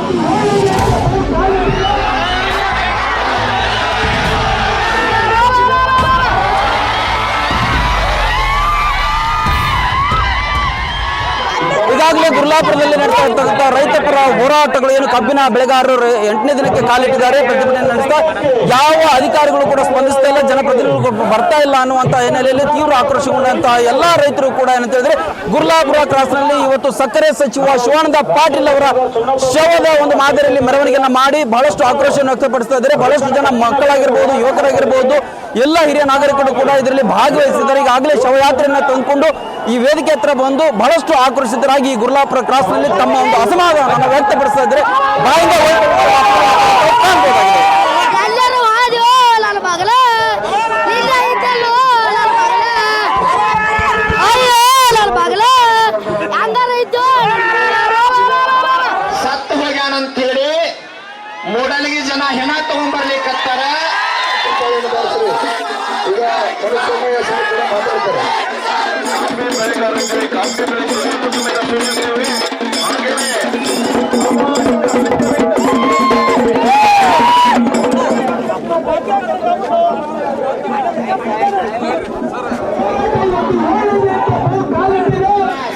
Oh, my God. ಈಗಾಗಲೇ ಗುರ್ಲಾಪುರದಲ್ಲಿ ನಡೆಸ್ತಾ ಇರ್ತಕ್ಕಂಥ ರೈತ ಪರ ಹೋರಾಟಗಳು ಏನು ಕಬ್ಬಿನ ಬೆಳೆಗಾರರು ಎಂಟನೇ ದಿನಕ್ಕೆ ಕಾಲಿಟ್ಟಿದ್ದಾರೆ, ಪ್ರತಿಭಟನೆ ನಡೆಸ್ತಾ ಯಾವ ಅಧಿಕಾರಿಗಳು ಕೂಡ ಸ್ಪಂದಿಸ್ತಾ ಇಲ್ಲ, ಜನಪ್ರತಿನಿಧಿಗಳು ಬರ್ತಾ ಇಲ್ಲ ಅನ್ನುವಂತ ಹಿನ್ನೆಲೆಯಲ್ಲಿ ತೀವ್ರ ಆಕ್ರೋಶಗೊಂಡಂತಹ ಎಲ್ಲಾ ರೈತರು ಕೂಡ ಏನಂತ ಹೇಳಿದ್ರೆ ಗುರ್ಲಾಪುರ ಕ್ರಾಸ್ನಲ್ಲಿ ಇವತ್ತು ಸಕ್ಕರೆ ಸಚಿವ ಶಿವಾನಂದ ಪಾಟೀಲ್ ಅವರ ಶವದ ಒಂದು ಮಾದರಿಯಲ್ಲಿ ಮೆರವಣಿಗೆಯನ್ನು ಮಾಡಿ ಬಹಳಷ್ಟು ಆಕ್ರೋಶವನ್ನು ವ್ಯಕ್ತಪಡಿಸ್ತಾ ಇದ್ದಾರೆ. ಬಹಳಷ್ಟು ಜನ ಮಕ್ಕಳಾಗಿರ್ಬೋದು, ಯುವಕರಾಗಿರ್ಬೋದು, ಎಲ್ಲ ಹಿರಿಯ ನಾಗರಿಕರು ಕೂಡ ಇದರಲ್ಲಿ ಭಾಗವಹಿಸಿದ್ದಾರೆ. ಈಗಾಗಲೇ ಶವಯಾತ್ರೆಯನ್ನು ತಂದುಕೊಂಡು ಈ ವೇದಿಕೆ ಹತ್ರ ಬಂದು ಬಹಳಷ್ಟು ಆಕರ್ಷಿತರಾಗಿ ಈ ಗುರ್ಲಾಪುರ ಕ್ರಾಸ್ನಲ್ಲಿ ತಮ್ಮ ಒಂದು ಅಸಮಾಧಾನವನ್ನು ವ್ಯಕ್ತಪಡಿಸ್ತಾ ಇದ್ರೆ ಬಾಯಿಂದ ಸತ್ತು ಹೋಗ್ಯಾನಂತೇಳಿ ಮೂಡಲಿಗೆ ಜನ ಹೆಣ ತಗೊಂಡ್ಬರ್ಲಿಕ್ಕತ್ತಾರ ಈಗ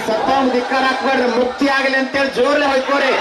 ಸತ್ತವನ್ ಧಿಕ್ಕಾರ ಹಾಕ್ಬೇಡ್ರಿ. ಮುಕ್ತಿ ಆಗಲಿ ಅಂತೇಳಿ ಜೋರ್ಲೆ ಹೊಯ್ಕೋರಿ.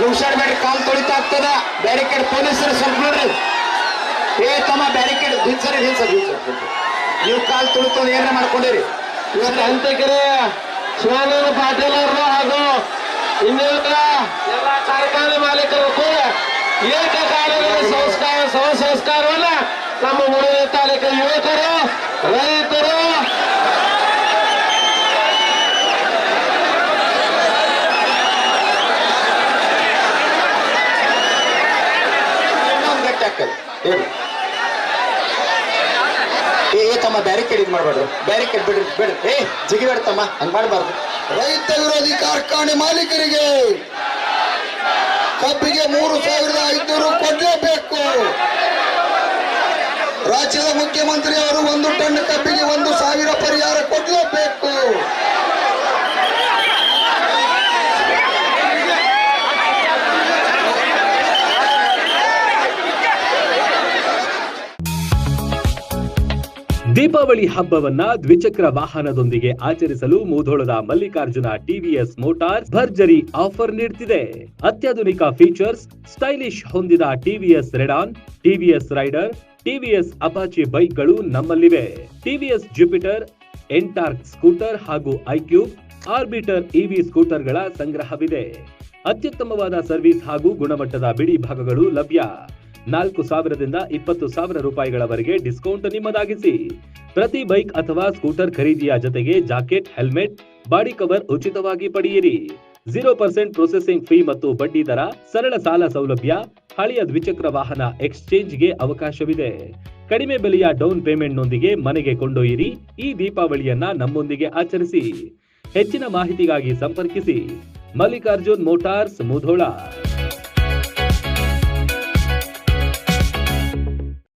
ನುಗ್ಸಾಡ್ಬೇಡ್ರಿ ಕಾಲ್ ತೊಳಿತಾ ಆಗ್ತದ. ಬ್ಯಾರಿಕೇಡ್ ಪೊಲೀಸರು ಸ್ವಲ್ಪ ನೋಡ್ರಿ. ಏ ತಮ್ಮ, ಬ್ಯಾರಿಕೇಡ್ ಹಿಂಸರಿ ಹಿಂಸರಿ ನೀವು ಕಾಲ್ ತೊಳಿತು ಏನ ಮಾಡ್ಕೊಂಡಿರಿ? ಇವತ್ತು ಹಂತಕರೆ ಶಿವಾನಂದ ಪಾಟೀಲ್ ಅವರು ಹಾಗೂ ಇನ್ನೆಲ್ಲ ಎಲ್ಲ ಕಾರ್ಖಾನೆ ಮಾಲೀಕರು ಕೂಡ ಏಕಕಾಲದಲ್ಲಿ ಸಂಸ್ಕಾರ ಸಮ ಸಂಸ್ಕಾರವನ್ನ ನಮ್ಮ ಮೂರನೇ ತಾಲೂಕಿನ ಯುವಕರು, ರೈತರು ಏ ತಮ್ಮ ಬ್ಯಾರಿಕೇಡ್ ಇದು ಮಾಡಬಾರ್ದು. ಬ್ಯಾರಿಕೇಡ್ ಬಿಡ್ರಿ ಬಿಡ್ರಿ ಏ ಜಿಗಿಬೇಡ ತಮ್ಮ, ಹಂಗ್ ಮಾಡಬಾರ್ದು. ರೈತ ವಿರೋಧಿ ಕಾರ್ಖಾನೆ ಮಾಲೀಕರಿಗೆ ಕಬ್ಬಿಗೆ ಮೂರು ಸಾವಿರದ ಐದುನೂರು ಕೊಡಲೇಬೇಕು. ರಾಜ್ಯದ ಮುಖ್ಯಮಂತ್ರಿ ಅವರು ಒಂದು ಟನ್ ಕಬ್ಬಿಗೆ ಒಂದು ಸಾವಿರ ಪರಿಹಾರ ಕೊಡಲೇಬೇಕು. ದೀಪಾವಳಿ ಹಬ್ಬವನ್ನ ದ್ವಿಚಕ್ರ ವಾಹನದೊಂದಿಗೆ ಆಚರಿಸಲು ಮೂಧೋಳದ ಮಲ್ಲಿಕಾರ್ಜುನ ಟಿವಿಎಸ್ ಮೋಟಾರ್ಸ್ ಭರ್ಜರಿ ಆಫರ್ ನೀಡುತ್ತಿದೆ ಅತ್ಯಾಧುನಿಕ ಫೀಚರ್ಸ್ ಸ್ಟೈಲಿಶ್ ಹೊಂದಿದ TVS Radeon TVS Raider TVS Apache ಬೈಕ್ಗಳು ನಮ್ಮಲ್ಲಿವೆ. ಟಿವಿಎಸ್ ಜುಪಿಟರ್ ಎಂಟಾರ್ಕ್ ಸ್ಕೂಟರ್ ಹಾಗೂ ಐಕ್ಯೂಬ್ ಆರ್ಬಿಟರ್ ಇವಿ ಸ್ಕೂಟರ್ಗಳ ಸಂಗ್ರಹವಿದೆ. ಅತ್ಯುತ್ತಮವಾದ ಸರ್ವಿಸ್ ಹಾಗೂ ಗುಣಮಟ್ಟದ ಬಿಡಿ ಭಾಗಗಳು ಲಭ್ಯ. ನಾಲ್ಕು ಸಾವಿರದಿಂದ ಇಪ್ಪತ್ತು ಸಾವಿರ ರೂಪಾಯಿಗಳವರೆಗೆ ಡಿಸ್ಕೌಂಟ್ ನಿಮ್ಮದಾಗಿಸಿ. ಪ್ರತಿ ಬೈಕ್ ಅಥವಾ ಸ್ಕೂಟರ್ ಖರೀದಿಯ ಜೊತೆಗೆ ಜಾಕೆಟ್, ಹೆಲ್ಮೆಟ್, ಬಾಡಿ ಕವರ್ ಉಚಿತವಾಗಿ ಪಡೆಯಿರಿ. ಜೀರೋ ಪರ್ಸೆಂಟ್ ಪ್ರೊಸೆಸಿಂಗ್ ಫೀ ಮತ್ತು ಬಡ್ಡಿ ದರ, ಸರಳ ಸಾಲ ಸೌಲಭ್ಯ, ಹಳೆಯ ದ್ವಿಚಕ್ರ ವಾಹನ ಎಕ್ಸ್ಚೇಂಜ್ಗೆ ಅವಕಾಶವಿದೆ. ಕಡಿಮೆ ಬೆಲೆಯ ಡೌನ್ ಪೇಮೆಂಟ್ನೊಂದಿಗೆ ಮನೆಗೆ ಕೊಂಡೊಯ್ಯಿರಿ. ಈ ದೀಪಾವಳಿಯನ್ನ ನಮ್ಮೊಂದಿಗೆ ಆಚರಿಸಿ. ಹೆಚ್ಚಿನ ಮಾಹಿತಿಗಾಗಿ ಸಂಪರ್ಕಿಸಿ. Mallikarjun motors, Mudhol.